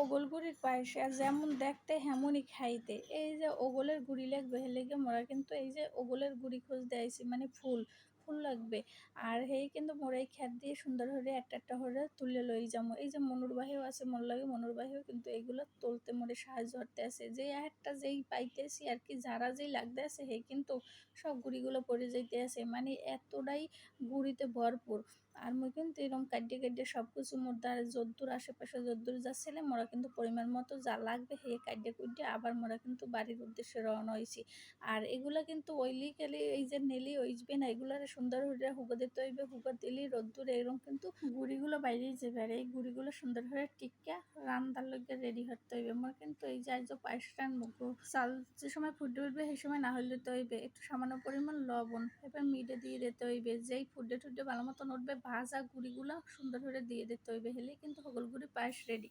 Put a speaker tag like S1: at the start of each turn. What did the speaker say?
S1: ওগলগুড়ির গুড়ির আর যেমন দেখতে হেমনই খাইতে। এই যে ওগলের গুড়ি লাগবে হেলেগে মরা কিন্তু এই যে ওগলের গুড়ি খোঁজ আইছি মানে ফুল। ফুল লাগবে। আর হেই কিন্তু মোরা এই খ্যাত দিয়ে সুন্দর করে একটা একটা করে তুলে লই যাব এই যে মনুর বাহিও আছে, মোর লাগে মনুর বাহিও কিন্তু এইগুলো তুলতে মোরে সাহায্য করতে আছে। যে একটা যেই পাইতেছি আর কি, যারা যেই লাগতে আছে হে কিন্তু সব গুড়িগুলো পড়ে যাইতে আছে। মানে এতটাই গুড়িতে ভরপুর। আর মুই কিন্তু এরকম কাটিয়ে কাটিয়ে সব কিছু মোর দ্বারা যদ্দূর আশেপাশে যদ্দূর যাচ্ছিলে মোরা কিন্তু পরিমাণ মতো যা লাগবে হে কাটিয়ে কুটিয়ে আবার মোরা কিন্তু বাড়ির উদ্দেশ্যে রওনা হয়েছি আর এগুলা কিন্তু ওইলি গেলে এই যে নেলি ওইজবে না, এগুলার সুন্দর করে হুগো দিতে হইবে হুগো দিলি, রোদ্দুর, এরকম কিন্তু গুড়িগুলো বাইরেই যাবে আর এই গুড়িগুলো সুন্দর করে টিকা রান্নার লগে রেডি করতে হইবে মোর কিন্তু এই যে আজ পায়েস রান্নবো চাল যে সময় ফুটে উঠবে সেই সময় না হলে তো হইবে একটু সামান্য পরিমাণ লবণ, এবার মিডে দিয়ে দিতে হইবে যেই ফুটে টুটে ভালো মতন উঠবে, ভাজা গুড়িগুলো সুন্দর করে দিয়ে দিতে হইবে হেলে কিন্তু হগল গুড়ি পায়েস রেডি